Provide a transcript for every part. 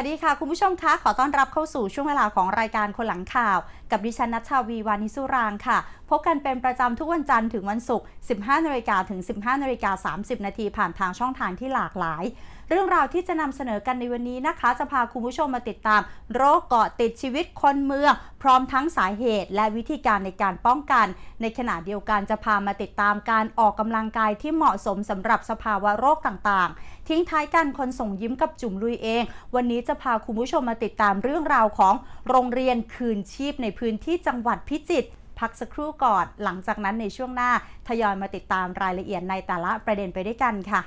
สวัสดีค่ะ คุณผู้ชมคะขอต้อนรับเข้าสู่ช่วงเวลาของรายการคนหลังข่าว กับดิฉันนัชชาวีวานิสุรางค่ะ พบกันเป็นประจำทุกวันจันทร์ถึงวันศุกร์ 15นาฬิกาถึง 15นาฬิกา30 นาทีผ่านทางช่องทางที่หลากหลาย เรื่องราวที่จะนำเสนอกันในวันนี้นะคะ จะพาคุณผู้ชมมาติดตาม โรคเกาะติดชีวิตคนเมือง พร้อมทั้งสาเหตุและวิธีการในการป้องกัน ในขณะเดียวกันจะพามาติดตามการออกกำลังกายที่เหมาะสมสำหรับสภาวะโรคต่างๆ ทิ้งท้ายกันคนส่งยิ้มกับจุ่มลุยเอง วันนี้จะพาคุณผู้ชมมาติดตามเรื่องราวของโรงเรียนคืนชีพในพื้นที่จังหวัดพิจิตรพักสักครู่ก่อน หลังจากนั้นในช่วงหน้า ทยอยมาติดตามรายละเอียดในแต่ละประเด็นไปด้วยกันค่ะ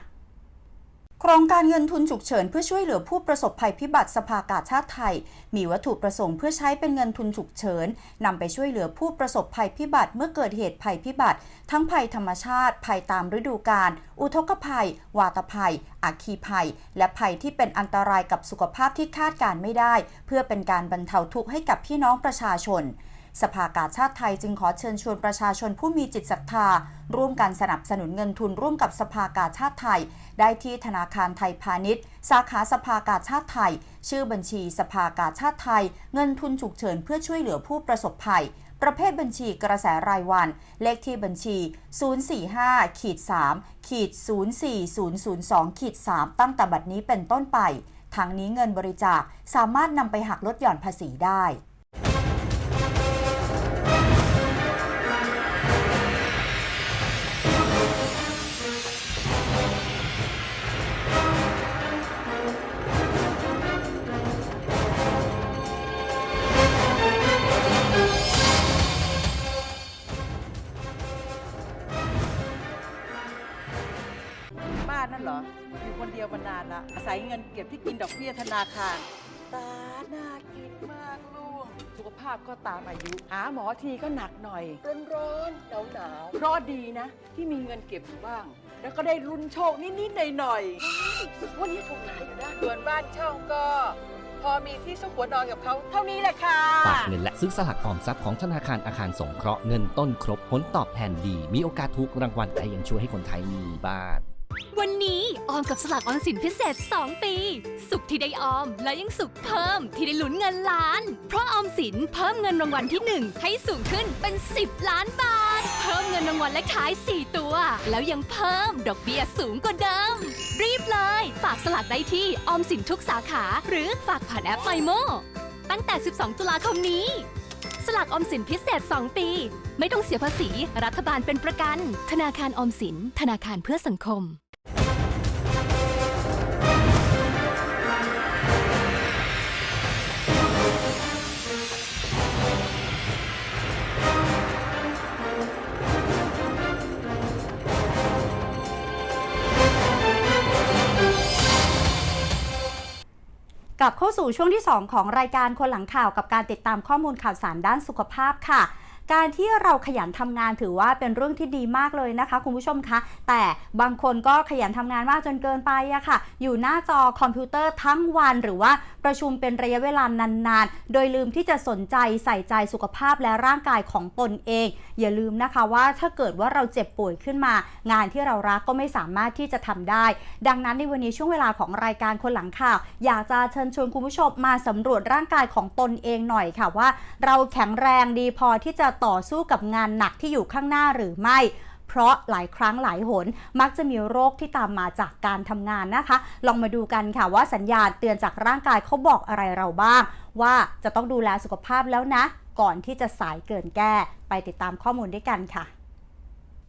ครงการเงินทุนฉุกเฉินเพื่อช่วยเหลือผู้ประสบภัยพิบัติสภากาชาติไทย มีวัตถุประสงค์เพื่อใช้เป็นเงินทุนฉุกเฉินนำไปช่วยเหลือผู้ประสบภัยพิบัติเมื่อเกิดเหตุภัยพิบัติ ทั้งภัยธรรมชาติ ภัยตามฤดูกาลอุทกภัย วาตภัย อัคคีภัย และภัยที่เป็นอันตรายกับสุขภาพที่คาดการไม่ได้ เพื่อเป็นการบรรเทาทุกข์ให้กับพี่น้องประชาชน สภากาชาติไทยจึงขอเชิญชวนประชาชนผู้มีจิตศรัทธา ร่วมกันสนับสนุนเงินทุนร่วมกับสภากาชาติไทย ได้ที่ธนาคารไทยพาณิชย์ สาขาสภากาชาติไทย ชื่อบัญชีสภากาชาติไทย เงินทุนฉุกเฉินเพื่อช่วยเหลือผู้ประสบภัย ประเภทบัญชีกระแสรายวัน เลขที่บัญชี 045ขีด3ขีด04002ขีด3ตั้งแต่บัดนี้เป็นต้นไปทางนี้เงินบริจาคสามารถนำไปหักลดหย่อนภาษีได้ เดียวมานานละอาศัยเงินเก็บที่กินดอกเบี้ยธนาคาร ตาน่ากินมากลูก สุขภาพก็ตามอายุ หาหมอทีก็หนักหน่อย ร้อนร้อนหนาวหนาวๆเพราะดีนะ ที่มีเงินเก็บอยู่บ้าง แล้วก็ได้ลุ้นโชคนิดๆหน่อยๆวันนี้ถูกหลายอยู่นะส่วนบ้านเช่าก็ พอมีที่ซุกหัวนอนกับเขาเท่านี้แหละค่ะ ฝากเงินและซื้อสลากออมทรัพย์ของธนาคารอาคารสงเคราะห์เงินต้นครบผลตอบแทนดี มีโอกาสถูกรางวัลแต่ยังช่วยให้คนไทยมีบ้าน วันนี้ออมกับสลากออมสินพิเศษ 2 ปี สุขที่ได้ออมและยังสุขเพิ่มที่ได้ลุ้นเงินล้าน เพราะออมสินเพิ่มเงินรางวัลที่ 1 ให้สูงขึ้นเป็น 10 ล้านบาท เพิ่มเงินรางวัลเลขท้าย 4 ตัว แล้วยังเพิ่มดอกเบี้ยสูงกว่าเดิม รีบเลย ฝากสลากได้ที่ออมสินทุกสาขา หรือฝากผ่านแอปไมโมตั้งแต่ 12 ตุลาคมนี้ สลากออมสินพิเศษ 2 ปี ไม่ต้องเสียภาษี รัฐบาลเป็นประกัน ธนาคารออมสิน ธนาคารเพื่อสังคม กลับเข้าสู่ช่วงที่ 2 ของรายการคนหลังข่าวกับการติดตามข้อมูลข่าวสารด้านสุขภาพค่ะ การที่เราขยันทำงานถือว่าเป็นเรื่องที่ดีมากเลยนะคะ คุณผู้ชมคะ แต่บางคนก็ขยันทำงานมากจนเกินไปอะค่ะ อยู่หน้าจอคอมพิวเตอร์ทั้งวันหรือว่าประชุมเป็นระยะเวลานานๆ โดยลืมที่จะสนใจใส่ใจสุขภาพและร่างกายของตนเอง อย่าลืมนะคะว่าถ้าเกิดว่าเราเจ็บป่วยขึ้นมา งานที่เรารักก็ไม่สามารถที่จะทำได้ ดังนั้นในวันนี้ช่วงเวลาของรายการคนหลังข่าว อยากจะเชิญชวนคุณผู้ชมมาสำรวจร่างกายของตนเองหน่อยค่ะว่า เราแข็งแรงดีพอที่จะต่อสู้กับงานหนักที่อยู่ข้างหน้าหรือไม่ เพราะหลายครั้งหลายหน มักจะมีโรคที่ตามมาจากการทำงานนะคะ ลองมาดูกันค่ะว่าสัญญาณเตือนจากร่างกายเขาบอกอะไรเราบ้าง ว่าจะต้องดูแลสุขภาพแล้วนะ ก่อนที่จะสายเกินแก้ ไปติดตามข้อมูลด้วยกันค่ะ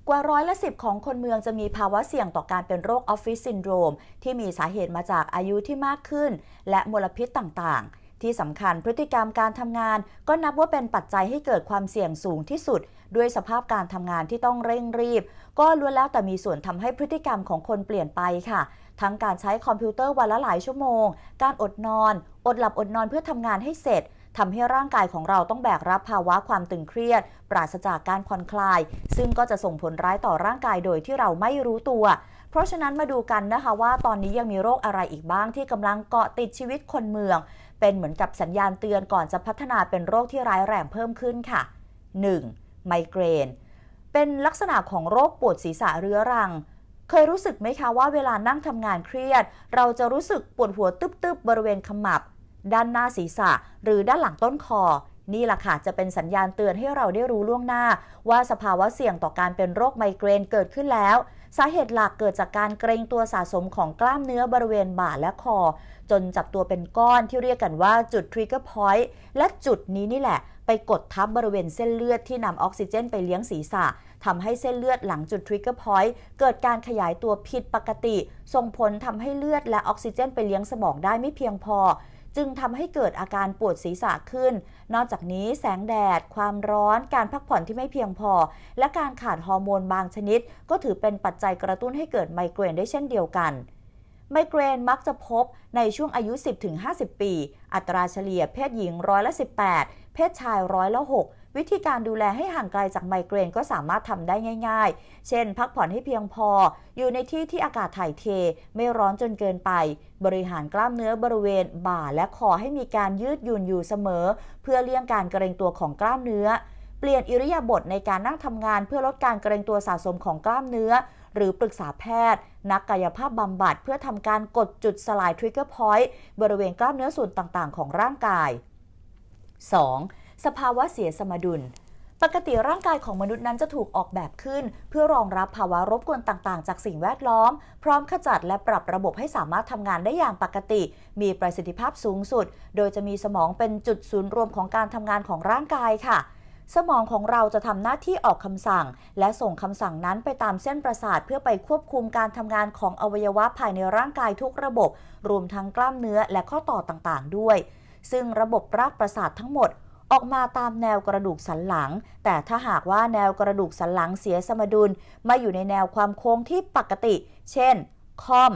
กว่าร้อยละสิบของคนเมืองจะมีภาวะเสี่ยงต่อการเป็นโรคออฟฟิศซินโดรม ที่มีสาเหตุมาจากอายุที่มากขึ้น และมลพิษต่างๆ ที่สำคัญพฤติกรรมการทำงาน ก็นับว่าเป็นปัจจัยให้เกิดความเสี่ยงสูงที่สุด ด้วยสภาพการทำงานที่ต้องเร่งรีบ ก็ล้วนแล้วแต่มีส่วนทำให้พฤติกรรมของคนเปลี่ยนไปค่ะ ทั้งการใช้คอมพิวเตอร์วันละหลายชั่วโมง การอดนอน อดหลับอดนอนเพื่อทำงานให้เสร็จทำให้ร่างกายของเราต้องแบกรับภาวะความตึงเครียด ปราศจากการผ่อนคลาย ซึ่งก็จะส่งผลร้ายต่อร่างกายโดยที่เราไม่รู้ตัว เพราะฉะนั้นมาดูกันนะคะว่าตอนนี้ยังมีโรคอะไรอีกบ้างที่กำลังเกาะติดชีวิตคนเมือง เป็นเหมือนกับสัญญาณเตือนก่อนจะพัฒนาเป็นโรคที่ร้ายแรงเพิ่มขึ้นค่ะ 1. ไมเกรน เป็นลักษณะของโรคปวดศีรษะเรื้อรังเคยรู้สึกไหมคะว่าเวลานั่งทำงานเครียด เราจะรู้สึกปวดหัวตึบๆบริเวณขมับ ด้านหน้าศีรษะ หรือด้านหลังต้นคอ นี่แหละค่ะจะเป็นสัญญาณเตือนให้เราได้รู้ล่วงหน้า ว่าสภาวะเสี่ยงต่อการเป็นโรคไมเกรนเกิดขึ้นแล้ว สาเหตุหลักเกิดจากการเกรงตัวสะสมของกล้ามเนื้อบริเวณบ่าและคอ จนจับตัวเป็นก้อนที่เรียกกันว่าจุด trigger point และจุดนี้นี่แหละ ไปกดทับบริเวณเส้นเลือดที่นำออกซิเจนไปเลี้ยงศีรษะทำให้เส้นเลือดหลังจุด trigger point เกิดการขยายตัวผิดปกติ ส่งผลทำให้เลือดและออกซิเจนไปเลี้ยงสมองได้ไม่เพียงพอ จึงทำให้เกิดอาการปวดศีรษะขึ้น นอกจากนี้แสงแดด ความร้อน การพักผ่อนที่ไม่เพียงพอ และการขาดฮอร์โมนบางชนิด ก็ถือเป็นปัจจัยกระตุ้นให้เกิดไมเกรนได้เช่นเดียวกันไมเกรนมักจะพบในช่วงอายุ 10-50 ปี อัตราเฉลี่ยเพศหญิงร้อยละ 18 เพศชายร้อยละ 6 วิธีการดูแลให้ห่างไกลจากไมเกรนก็สามารถทำได้ง่าย ๆ เช่น พักผ่อนให้เพียงพอ อยู่ในที่ที่อากาศถ่ายเท ไม่ร้อนจนเกินไป บริหารกล้ามเนื้อบริเวณ บ่าและคอให้มีการยืดหยุ่นอยู่เสมอ เพื่อเลี่ยงการเกรงตัวของกล้ามเนื้อ เปลี่ยนอิริยาบถในการนั่งทำงานเพื่อลดการเกรงตัวสะสมของกล้ามเนื้อ หรือปรึกษาแพทย์ นักกายภาพบำบัดเพื่อทำการกดจุดสลาย trigger point บริเวณกล้ามเนื้อส่วนต่างๆ ของร่างกาย 2. สภาวะเสียสมดุล ปกติร่างกายของมนุษย์นั้นจะถูกออกแบบขึ้น เพื่อรองรับภาวะรบกวนต่างๆ จากสิ่งแวดล้อม พร้อมขจัดและปรับระบบให้สามารถทำงานได้อย่างปกติ มีประสิทธิภาพสูงสุด โดยจะมีสมองเป็นจุดศูนย์รวมของการทำงานของร่างกายค่ะสมองของเราจะทำหน้าที่ออกคำสั่ง และส่งคำสั่งนั้นไปตามเส้นประสาทเพื่อไปควบคุมการทำงานของอวัยวะภายในร่างกายทุกระบบ รวมทั้งกล้ามเนื้อและข้อต่อต่างๆ ด้วย ซึ่งระบบรากประสาททั้งหมด ออกมาตามแนวกระดูกสันหลัง แต่ถ้าหากว่าแนวกระดูกสันหลังเสียสมดุลมาอยู่ในแนวความโค้งที่ปกติ เช่น ค่อม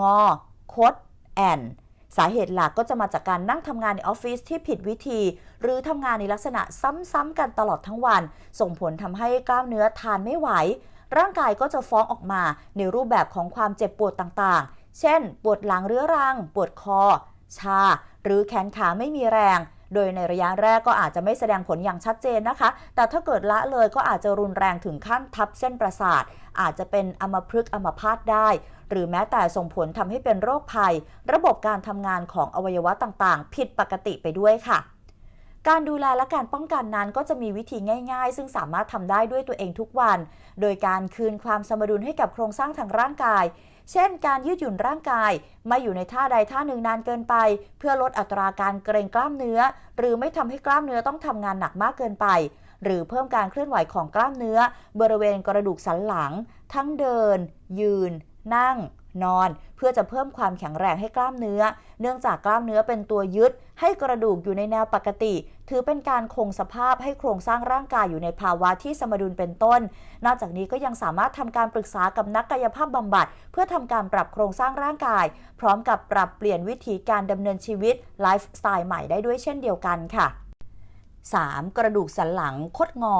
งอ คด แอนสาเหตุหลักก็จะมาจากการนั่งทำงานในออฟฟิศที่ผิดวิธี หรือทำงานในลักษณะซ้ำๆกันตลอดทั้งวัน ส่งผลทำให้กล้ามเนื้อทานไม่ไหว ร่างกายก็จะฟ้องออกมาในรูปแบบของความเจ็บปวดต่างๆ เช่น ปวดหลังเรื้อรัง ปวดคอ ชา หรือแขนขาไม่มีแรง โดยในระยะแรกก็อาจจะไม่แสดงผลอย่างชัดเจนนะคะ แต่ถ้าเกิดละเลยก็อาจจะรุนแรงถึงขั้นทับเส้นประสาท อาจจะเป็นอัมพฤกษ์อัมพาตได้ หรือแม้แต่ส่งผลทำให้เป็นโรคภัย ระบบการทำงานของอวัยวะต่างๆ ผิดปกติไปด้วยค่ะ การดูแลและการป้องกันนั้นก็จะมีวิธีง่าย ๆ ซึ่งสามารถทำได้ด้วยตัวเองทุกวัน โดยการคืนความสมดุลให้กับโครงสร้างทางร่างกาย เช่น การยืดหยุ่นร่างกายไม่อยู่ในท่าใดท่าหนึ่งนานเกินไป เพื่อลดอัตราการเกรงกล้ามเนื้อ หรือไม่ทำให้กล้ามเนื้อต้องทำงานหนักมากเกินไป หรือเพิ่มการเคลื่อนไหวของกล้ามเนื้อ บริเวณกระดูกสันหลัง ทั้งเดิน ยืน นั่ง นอน เพื่อจะเพิ่มความแข็งแรงให้กล้ามเนื้อ เนื่องจากกล้ามเนื้อเป็นตัวยึด ให้กระดูกอยู่ในแนวปกติ ถือเป็นการคงสภาพให้โครงสร้างร่างกายอยู่ในภาวะที่สมดุลเป็นต้น นอกจากนี้ก็ยังสามารถทำการปรึกษากับนักกายภาพบำบัด เพื่อทำการปรับโครงสร้างร่างกาย พร้อมกับปรับเปลี่ยนวิธีการดำเนินชีวิตไลฟ์สไตล์ใหม่ได้ด้วยเช่นเดียวกันค่ะ 3. กระดูกสันหลังคดงอ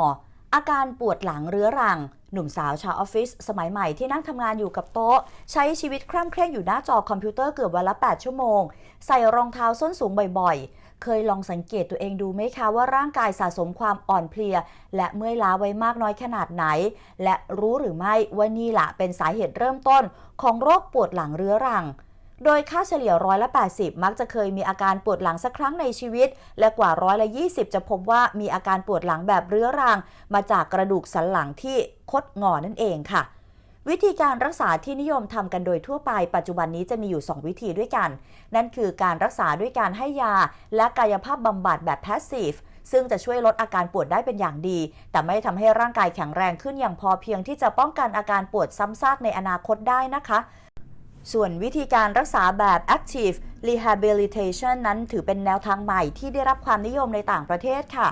อาการปวดหลังเรื้อรัง หนุ่มสาวชาวออฟฟิศสมัยใหม่ที่นั่งทำงานอยู่กับโต๊ะ ใช้ชีวิตคร่ำเคร่งอยู่หน้าจอคอมพิวเตอร์เกือบวันละ 8 ชั่วโมง ใส่รองเท้าส้นสูงบ่อยๆ เคยลองสังเกตตัวเองดูไหมคะว่าร่างกายสะสมความอ่อนเพลีย และเมื่อยล้าไว้มากน้อยขนาดไหน และรู้หรือไม่ว่านี่แหละเป็นสาเหตุเริ่มต้นของโรคปวดหลังเรื้อรัง โดยค่าเฉลี่ยร้อยละ 80 มักจะเคยมีอาการปวดหลังสักครั้งในชีวิต และกว่าร้อยละ 20 จะพบว่ามีอาการปวดหลังแบบเรื้อรัง มาจากกระดูกสันหลังที่คดงอนั่นเองค่ะ วิธีการรักษาที่นิยมทำกันโดยทั่วไป ปัจจุบันนี้จะมีอยู่ 2 วิธีด้วยกัน นั่นคือการรักษาด้วยการให้ยา และกายภาพบำบัดแบบแพสซีฟซึ่งจะช่วยลดอาการปวดได้เป็นอย่างดี แต่ไม่ทำให้ร่างกายแข็งแรงขึ้นอย่างพอเพียงที่จะป้องกันอาการปวดซ้ำซากในอนาคตได้นะคะ ส่วนวิธีการรักษาแบบ active rehabilitation นั้นถือเป็นแนวทางใหม่ที่ได้รับความนิยมในต่างประเทศค่ะ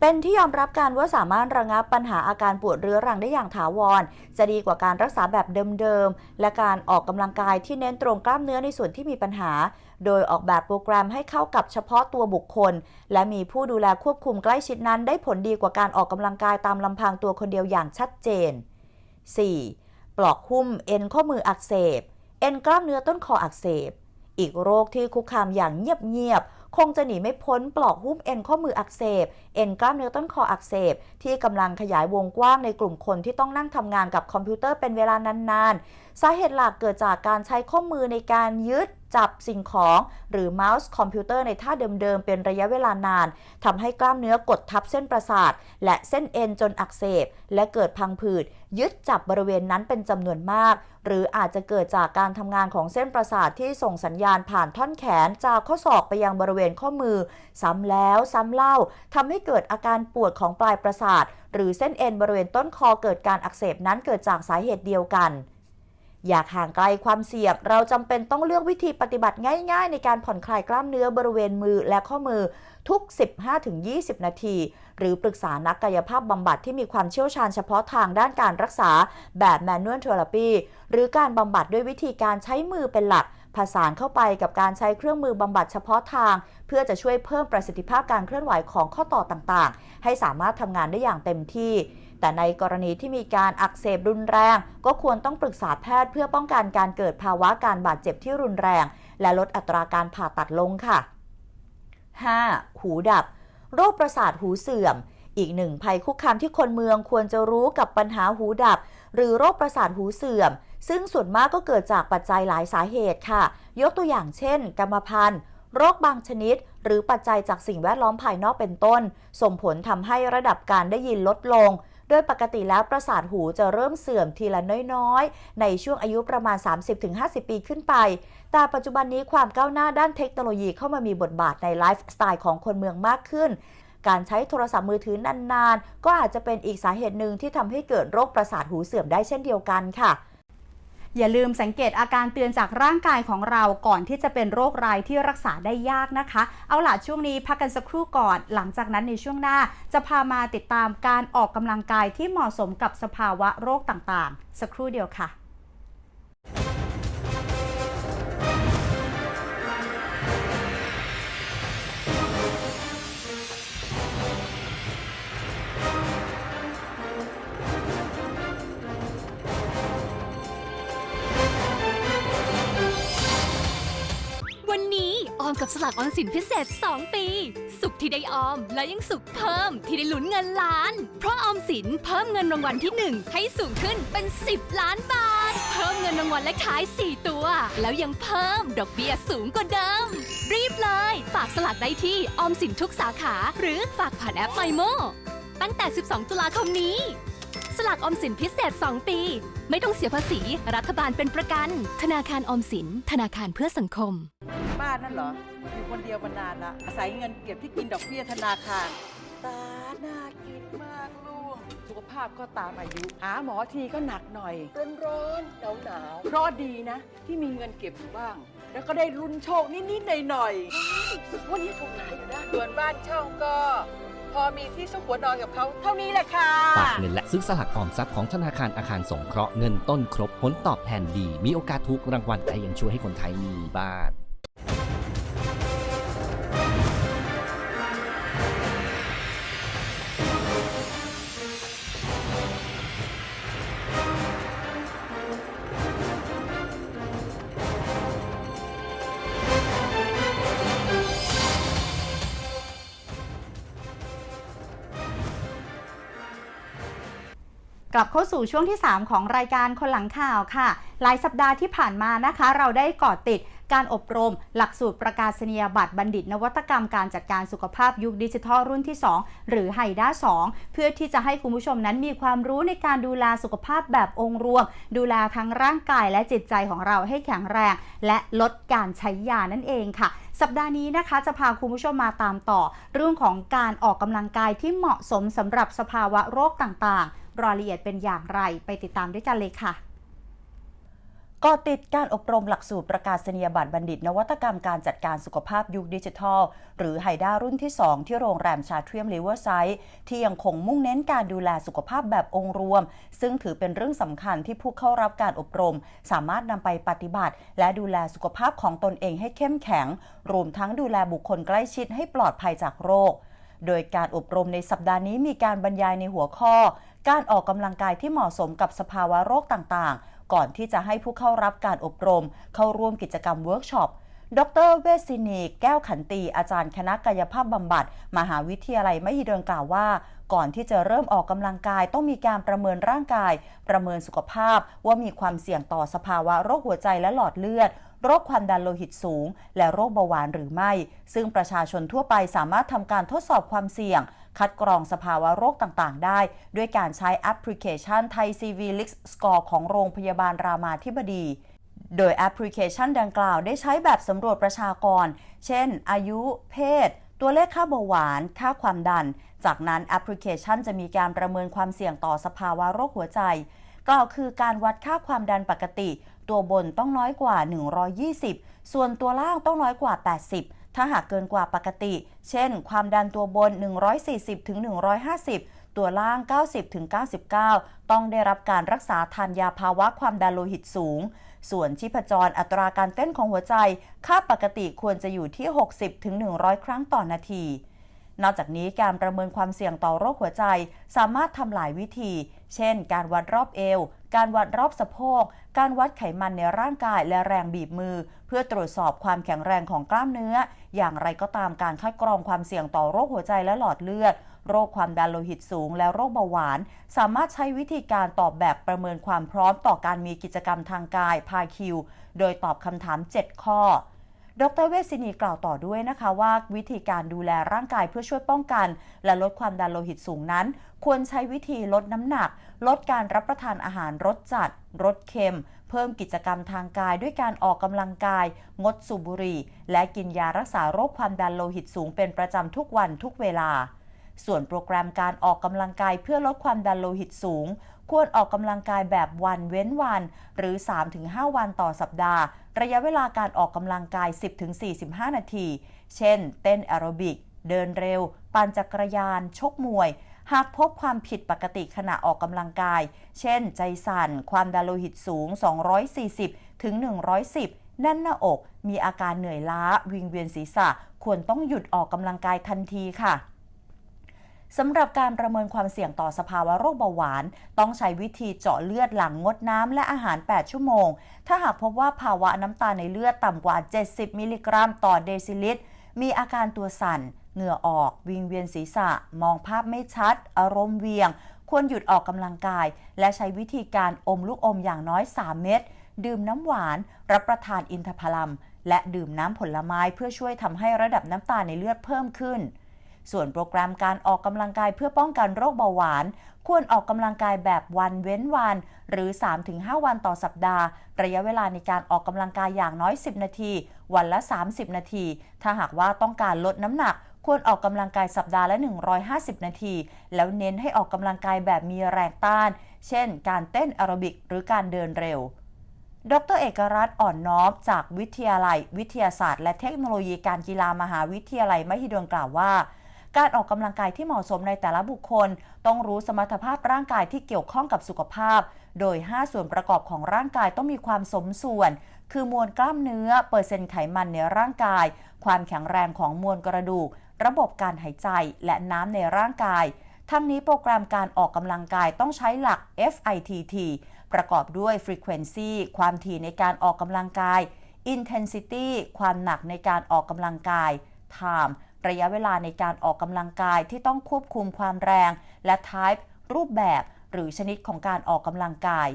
เป็นที่ยอมรับกันว่าสามารถระงับปัญหาอาการปวดเรื้อรังได้อย่างถาวร จะดีกว่าการรักษาแบบเดิมๆ และการออกกำลังกายที่เน้นตรงกล้ามเนื้อในส่วนที่มีปัญหา โดยออกแบบโปรแกรมให้เข้ากับเฉพาะตัวบุคคล และมีผู้ดูแลควบคุมใกล้ชิดนั้น ได้ผลดีกว่าการออกกำลังกายตามลำพังตัวคนเดียวอย่างชัดเจน 4. ปลอกหุ้มเอ็นข้อมืออักเสบ เอ็นกล้ามเนื้อต้นคออักเสบ อีกโรคที่คุกคามอย่างเงียบๆ คงจะหนีไม่พ้นปลอกหุ้มเอ็นข้อมืออักเสบ เอ็นกล้ามเนื้อต้นคออักเสบ ที่กำลังขยายวงกว้างในกลุ่มคนที่ต้องนั่งทำงานกับคอมพิวเตอร์เป็นเวลานานๆ สาเหตุหลักเกิดจากการใช้ข้อมือในการยึด จับสิ่งของหรือเมาส์คอมพิวเตอร์ในท่าเดิมๆ เป็นระยะเวลานานทำให้กล้ามเนื้อกดทับเส้นประสาท และเส้นเอ็นจนอักเสบ และเกิดพังผืด ยึดจับบริเวณนั้นเป็นจำนวนมาก หรืออาจจะเกิดจากการทำงานของเส้นประสาทที่ส่งสัญญาณผ่านท่อนแขนจากข้อศอกไปยังบริเวณข้อมือ ซ้ำแล้วซ้ำเล่าทำให้เกิดอาการปวดของปลายประสาท หรือเส้นเอ็นบริเวณต้นคอเกิดการอักเสบนั้นเกิดจากสาเหตุเดียวกัน อยากห่างไกลความเสี่ยงเราจำเป็นต้องเลือกวิธีปฏิบัติง่าย ๆ ในการผ่อนคลายกล้ามเนื้อบริเวณมือและข้อมือทุก 15-20 นาที หรือปรึกษานักกายภาพบำบัดที่มีความเชี่ยวชาญเฉพาะทางด้านการรักษาแบบ manual therapy หรือการบำบัดด้วยวิธีการใช้มือเป็นหลักผสานเข้าไปกับการใช้เครื่องมือบำบัดเฉพาะทาง เพื่อจะช่วยเพิ่มประสิทธิภาพการเคลื่อนไหวของข้อต่อต่างๆ ให้สามารถทำงานได้อย่างเต็มที่ แต่ในกรณีที่มีการอักเสบรุนแรง ก็ควรต้องปรึกษาแพทย์เพื่อป้องกันการเกิดภาวะการบาดเจ็บที่รุนแรง และลดอัตราการผ่าตัดลงค่ะ 5. หูดับ โรคประสาทหูเสื่อม อีกหนึ่งภัยคุกคามที่คนเมืองควรจะรู้กับปัญหาหูดับ หรือโรคประสาทหูเสื่อม ซึ่งส่วนมากก็เกิดจากปัจจัยหลายสาเหตุค่ะ ยกตัวอย่างเช่น กรรมพันธุ์โรคบางชนิด หรือปัจจัยจากสิ่งแวดล้อมภายนอกเป็นต้น ส่งผลทำให้ระดับการได้ยินลดลง โดยปกติแล้วประสาทหูจะเริ่มเสื่อมทีละน้อยๆ ในช่วงอายุประมาณ 30-50 ปีขึ้นไป แต่ปัจจุบันนี้ความก้าวหน้าด้านเทคโนโลยีเข้ามามีบทบาทในไลฟ์สไตล์ของคนเมืองมากขึ้นการใช้โทรศัพท์มือถือนานๆ ก็อาจจะเป็นอีกสาเหตุหนึ่งที่ทำให้เกิดโรคประสาทหูเสื่อมได้เช่นเดียวกันค่ะ อย่าลืมสังเกตอาการเตือนจากร่างกายของเราก่อนที่จะเป็นโรคร้ายที่รักษาได้ยากนะคะ เอาล่ะช่วงนี้พักกันสักครู่ก่อน หลังจากนั้นในช่วงหน้า จะพามาติดตามการออกกำลังกายที่เหมาะสมกับสภาวะโรคต่างๆ สักครู่เดียวค่ะ มกับสลากออมสินพิเศษ 2 ปี สุขที่ได้ออม และยังสุขเพิ่มที่ได้ลุ้นเงินล้าน เพราะออมสินเพิ่มเงินรางวัลที่ 1 ให้สูงขึ้นเป็น 10 ล้านบาท เพิ่มเงินรางวัลและขาย 4 ตัว แล้วยังเพิ่มดอกเบี้ยสูงกว่าเดิม รีบเลย ฝากสลากได้ที่ออมสินทุกสาขา หรือฝากผ่านแอปไมโมตั้งแต่ 12 ตุลาคมนี้ ลากออมสินพิเศษ 2 ปี ไม่ต้องเสียภาษี รัฐบาลเป็นประกัน ธนาคารออมสิน ธนาคารเพื่อสังคมป้านั่นเหรอ อยู่คนเดียวมานานละอาศัยเงินเก็บที่กินดอกเบี้ยธนาคาร ตาน่ากินมากลูก สุขภาพก็ตามอายุ หาหมอทีก็หนักหน่อย ร้อนร้อนหนาวหนาวๆเพราะดีนะ ที่มีเงินเก็บอยู่บ้าง แล้วก็ได้รุนโชคนิดๆหน่อยๆวันนี้ถูกหลายอยู่นะส่วนบ้านเช่าก็ พอมีที่ซุกหัวนอนกับเขาเท่านี้แหละค่ะ ฝากเงินและซื้อสลากออมทรัพย์ของธนาคารอาคารสงเคราะห์เงินต้นครบผลตอบแทนดี มีโอกาสถูกรางวัลแต่ยังช่วยให้คนไทยมีบ้าน กลับเข้าสู่ช่วงที่ 3 ของรายการคนหลังข่าวค่ะ หลายสัปดาห์ที่ผ่านมานะคะ เราได้ก่อติดการอบรม หลักสูตรประกาศนียบัตรบัณฑิต นวัตกรรมการจัดการสุขภาพยุคดิจิทัลรุ่นที่ 2 หรือไฮด้า2 เพื่อที่จะให้คุณผู้ชมนั้นมีความรู้ในการดูแลสุขภาพแบบองค์รวม ดูแลทั้งร่างกายและจิตใจของเราให้แข็งแรง และลดการใช้ยานั่นเองค่ะสัปดาห์นี้นะคะจะพาคุณผู้ชมมาตามต่อ เรื่องของการออกกำลังกายที่เหมาะสมสำหรับสภาวะโรคต่างๆ รายละเอียดเป็นอย่างไรไปติดตามด้วยกันเลยค่ะก็ติดการอบรมหลักสูตรประกาศนียบัตรบัณฑิต นวัตกรรมการจัดการสุขภาพยุคดิจิทัล หรือไฮด้ารุ่นที่ 2 ที่โรงแรมชาเทียมลิเวอร์ไซด์ที่ยังคงมุ่งเน้นการดูแลสุขภาพแบบองค์รวม ซึ่งถือเป็นเรื่องสำคัญที่ผู้เข้ารับการอบรม สามารถนำไปปฏิบัติ และดูแลสุขภาพของตนเองให้เข้มแข็ง รวมทั้งดูแลบุคคลใกล้ชิดให้ปลอดภัยจากโรค โดยการอบรมในสัปดาห์นี้มีการบรรยายในหัวข้อ การออกกำลังกายที่เหมาะสมกับสภาวะโรคต่างๆ ก่อนที่จะให้ผู้เข้ารับการอบรม เข้าร่วมกิจกรรมเวิร์กช็อปดรเวสินีแก้วขันตี อาจารย์คณะกายภาพบำบัด มหาวิทยาลัยมหิดลกล่าวว่า ก่อนที่จะเริ่มออกกำลังกายต้องมีการประเมินร่างกาย ประเมินสุขภาพว่ามีความเสี่ยงต่อสภาวะโรคหัวใจและหลอดเลือด โรคความดันโลหิตสูง และโรคเบาหวานหรือไม่ ซึ่งประชาชนทั่วไปสามารถทำการทดสอบความเสี่ยง คัดกรองสภาวะโรคต่างๆ ได้ ด้วยการใช้แอปพลิเคชันไทย CV l i x Score ของโรงพยาบาลรามาธิบดี โดยแอปพลิเคชันดังกล่าวได้ใช้แบบสำรวจประชากร เช่น อายุ เพศ ตัวเลขค่าเบาหวาน ค่าความดัน จากนั้นแอปพลิเคชันจะมีการประเมินความเสี่ยงต่อสภาวะโรคหัวใจ กล่าวคือการวัดค่าความดันปกติ ตัวบนต้องน้อยกว่า 120 ส่วนตัวล่างต้องน้อยกว่า 80 ถ้าหากเกินกว่าปกติ เช่น ความดันตัวบน 140ถึง150ตัวล่าง 90ถึง99 ต้องได้รับการรักษาทานยาภาวะความดันโลหิตสูง ส่วนชีพจรอัตราการเต้นของหัวใจ ค่าปกติควรจะอยู่ที่ 60ถึง100 ครั้งต่อนาที นอกจากนี้การประเมินความเสี่ยงต่อโรคหัวใจ สามารถทำหลายวิธี เช่น การวัดรอบเอว การวัดรอบสะโพก การวัดไขมันในร่างกายและแรงบีบมือ เพื่อตรวจสอบความแข็งแรงของกล้ามเนื้อ อย่างไรก็ตามการคัดกรองความเสี่ยงต่อโรคหัวใจและหลอดเลือดโรคความดันโลหิตสูงและโรคเบาหวาน สามารถใช้วิธีการตอบแบบประเมินความพร้อมต่อการมีกิจกรรมทางกายพาคิว โดยตอบคำถาม 7 ข้อ ดรเวสินีกล่าวต่อด้วยนะคะว่าวิธีการดูแลร่างกายเพื่อช่วยป้องกัน และลดความดันโลหิตสูงนั้น ควรใช้วิธีลดน้ำหนัก ลดการรับประทานอาหารรสจัดรสเค็ม เพิ่มกิจกรรมทางกายด้วยการออกกำลังกาย งดสูบบุหรี่ และกินยารักษาโรคความดันโลหิตสูงเป็นประจำทุกวันทุกเวลาส่วนโปรแกรมการออกกำลังกายเพื่อลดความดันโลหิตสูง ควรออกกำลังกายแบบวันเว้นวัน หรือ 3-5 วันต่อสัปดาห์ ระยะเวลาการออกกำลังกาย 10-45 นาที เช่น เต้นแอโรบิก เดินเร็ว ปั่นจักรยาน ชกมวย หากพบความผิดปกติขณะออกกำลังกาย เช่น ใจสั่น ความดันโลหิตสูง 240 ถึง 110แน่นหน้าอก มีอาการเหนื่อยล้า วิงเวียนศีรษะ ควรต้องหยุดออกกำลังกายทันทีค่ะ สำหรับการประเมินความเสี่ยงต่อสภาวะโรคเบาหวาน ต้องใช้วิธีเจาะเลือดหลังงดน้ำและอาหาร 8 ชั่วโมง ถ้าหากพบว่าภาวะน้ำตาลในเลือดต่ำกว่า 70 มิลลิกรัมต่อเดซิลิตร มีอาการตัวสั่น เหงื่อออก วิงเวียนศีรษะ มองภาพไม่ชัด อารมณ์เวียง ควรหยุดออกกำลังกาย และใช้วิธีการอมลูกอมอย่างน้อย 3 เม็ด ดื่มน้ำหวาน รับประทานอินทผลัม และดื่มน้ำผลไม้เพื่อช่วยทำให้ระดับน้ำตาลในเลือดเพิ่มขึ้น ส่วนโปรแกรมการออกกำลังกายเพื่อป้องกันโรคเบาหวาน ควรออกกำลังกายแบบวันเว้นวัน หรือ 3-5 วันต่อสัปดาห์ ระยะเวลาในการออกกำลังกายอย่างน้อย 10 นาที วันละ 30 นาที ถ้าหากว่าต้องการลดน้ำหนักควรออกกำลังกายสัปดาห์ละ 150 นาที แล้วเน้นให้ออกกำลังกายแบบมีแรงต้าน เช่น การเต้นแอโรบิกหรือการเดินเร็ว ดรเอกรัตน์อ่อนน้อม จากวิทยาลัย วิทยาศาสตร์ และเทคโนโลยีการกีฬามหาวิทยาลัยมหิดลกล่าวว่า การออกกำลังกายที่เหมาะสมในแต่ละบุคคล ต้องรู้สมรรถภาพร่างกายที่เกี่ยวข้องกับสุขภาพ โดย 5 ส่วนประกอบของร่างกายต้องมีความสมส่วน คือมวลกล้ามเนื้อ เปอร์เซ็นต์ไขมันในร่างกาย ความแข็งแรงของมวลกระดูก ระบบการหายใจและน้ำในร่างกาย ทั้งนี้โปรแกรมการออกกำลังกายต้องใช้หลัก FITT ประกอบด้วย Frequency ความถี่ในการออกกำลังกาย Intensity ความหนักในการออกกำลังกาย Time ระยะเวลาในการออกกำลังกายที่ต้องควบคุมความแรง และ Type รูปแบบ หรือชนิดของการออกกำลังกาย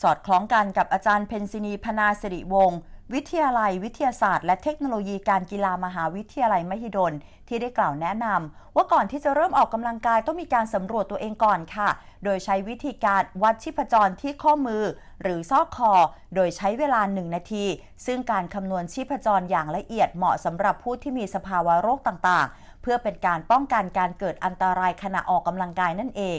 สอดคล้องกันกับอาจารย์เพนซินีพนาสิริวงศ์ วิทยาลัยวิทยาศาสตร์ และเทคโนโลยีการกีฬามหาวิทยาลัยมหิดล ที่ได้กล่าวแนะนำว่าก่อนที่จะเริ่มออกกำลังกายต้องมีการสำรวจตัวเองก่อนค่ะ โดยใช้วิธีการวัดชีพจรที่ข้อมือ หรือซอกคอ โดยใช้เวลา 1 นาที ซึ่งการคำนวณชีพจรอย่างละเอียดเหมาะสำหรับผู้ที่มีสภาวะโรคต่างๆ เพื่อเป็นการป้องกันการเกิดอันตรายขณะออกกำลังกายนั่นเอง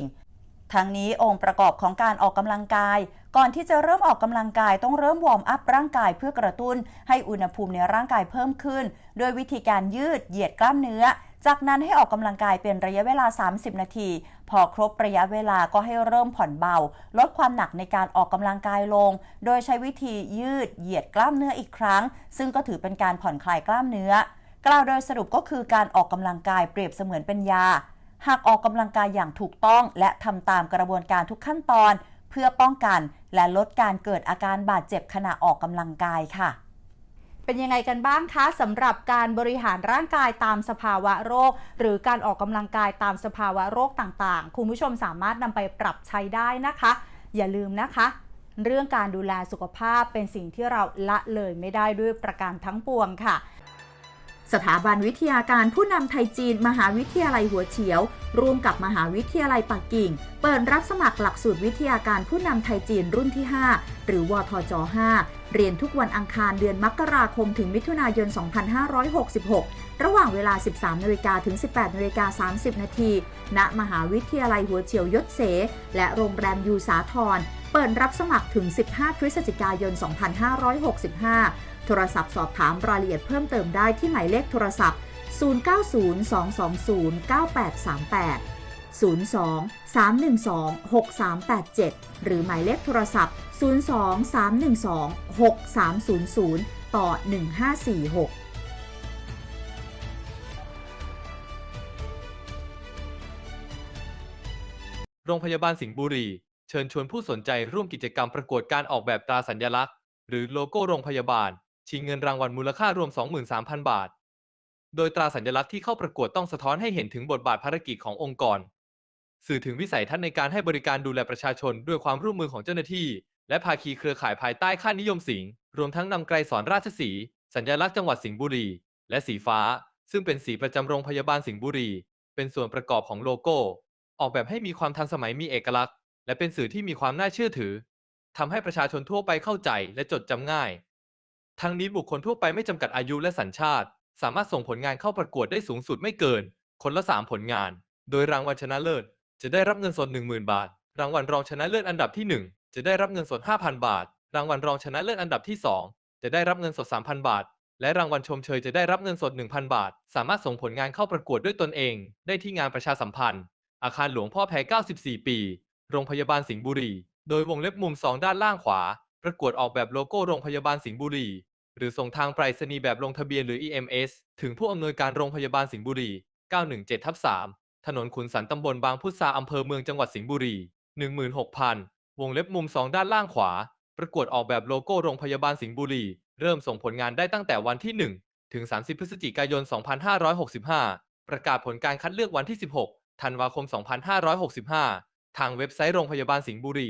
ทั้งนี้องค์ประกอบของการออกกำลังกาย ก่อนที่จะเริ่มออกกำลังกายต้องเริ่มวอร์มอัพร่างกายเพื่อกระตุ้น ให้อุณหภูมิในร่างกายเพิ่มขึ้น โดยวิธีการยืดเหยียดกล้ามเนื้อ จากนั้นให้ออกกำลังกายเป็นระยะเวลา 30 นาที พอครบระยะเวลาก็ให้เริ่มผ่อนเบา ลดความหนักในการออกกำลังกายลง โดยใช้วิธียืดเหยียดกล้ามเนื้ออีกครั้ง ซึ่งก็ถือเป็นการผ่อนคลายกล้ามเนื้อ กล่าวโดยสรุปก็คือการออกกำลังกายเปรียบเสมือนเป็นยา หากออกกำลังกายอย่างถูกต้อง และทำตามกระบวนการทุกขั้นตอน เพื่อป้องกัน และลดการเกิดอาการบาดเจ็บขณะออกกำลังกายค่ะเป็นยังไงกันบ้างคะสำหรับการบริหารร่างกายตามสภาวะโรค หรือการออกกำลังกายตามสภาวะโรคต่างๆ คุณผู้ชมสามารถนำไปปรับใช้ได้นะคะ อย่าลืมนะคะ เรื่องการดูแลสุขภาพเป็นสิ่งที่เราละเลยไม่ได้ด้วยประการทั้งปวงค่ะ สถาบันวิทยาการผู้นำไทยจีน มหาวิทยาลัยหัวเฉียว ร่วมกับมหาวิทยาลัยปักกิ่ง เปิดรับสมัครหลักสูตรวิทยาการผู้นำไทยจีนรุ่นที่ 5 หรือวทจ 5 เรียนทุกวันอังคารเดือนมกราคมถึงมิถุนายน 2566 ระหว่างเวลา 13นาฬิกาถึง 18นาฬิกา30 นาที ณ มหาวิทยาลัยหัวเฉียวยศเส และโรงแรมยูสาทรเปิดรับสมัครถึง 15 พฤศจิกายน 2565 โทรศัพท์สอบถามรายละเอียดเพิ่มเติมได้ที่หมายเลขโทรศัพท์ 0902209838 02-312-6387 หรือหมายเลขโทรศัพท์ 02-312-6300 ต่อ 1546โรงพยาบาลสิงห์บุรี เชิญชวนผู้สนใจร่วมกิจกรรมประกวดการออกแบบตราสัญลักษณ์ หรือโลโก้โรงพยาบาล ชิงเงินรางวัลมูลค่ารวม 23,000 บาท โดยตราสัญลักษณ์ที่เข้าประกวดต้องสะท้อนให้เห็นถึงบทบาทภารกิจขององค์กร สื่อถึงวิสัยทัศน์ในการให้บริการดูแลประชาชนด้วยความร่วมมือของเจ้าหน้าที่ และภาคีเครือข่ายภายใต้ค่านิยมสิงห์รวมทั้งนำไกรสอนราชสี สัญลักษณ์จังหวัดสิงห์บุรี และสีฟ้า ซึ่งเป็นสีประจำโรงพยาบาลสิงห์บุรี เป็นส่วนประกอบของโลโก้ ออกแบบให้มีความทันสมัยมีเอกลักษณ์ และเป็นสื่อที่มีความน่าเชื่อถือทำให้ประชาชนทั่วไปเข้าใจและจดจำง่าย ทั้งนี้บุคคลทั่วไปไม่จำกัดอายุและสัญชาติ สามารถส่งผลงานเข้าประกวดได้สูงสุดไม่เกิน คนละ 3 ผลงาน โดยรางวัลชนะเลิศ จะได้รับเงินสด 10,000 บาท รางวัลรองชนะเลิศอันดับที่ 1 จะได้รับเงินสด 5,000 บาท รางวัลรองชนะเลิศอันดับที่ 2 จะได้รับเงินสด 3,000 บาท และรางวัลชมเชยจะได้รับเงินสด 1,000 บาท สามารถส่งผลงานเข้าประกวดด้วยตนเอง ได้ที่งานประชาสัมพันธ์ อาคารหลวงพ่อแพ้ 94 ปี โรงพยาบาลสิงห์บุรี โดยวงเล็บมุม 2 ด้านล่างขวา ประกวดออกแบบโลโก้โรงพยาบาลสิงห์บุรี หรือส่งทางไปรษณีย์แบบลงทะเบียนหรือ EMS ถึงผู้อำนวยการโรงพยาบาลสิงห์บุรี 917ทับ3ถนนขุนสันตำบลบางพุทราอำเภอเมืองจังหวัดสิงห์บุรี 16,000 วงเล็บมุม 2 ด้านล่างขวา ประกวดออกแบบโลโก้โรงพยาบาลสิงห์บุรี เริ่มส่งผลงานได้ตั้งแต่วันที่ 1 ถึง 30 พฤศจิกายน 2565 ประกาศผลการคัดเลือกวันที่ 16 ธันวาคม 2565 ทางเว็บไซต์โรงพยาบาลสิงห์บุรี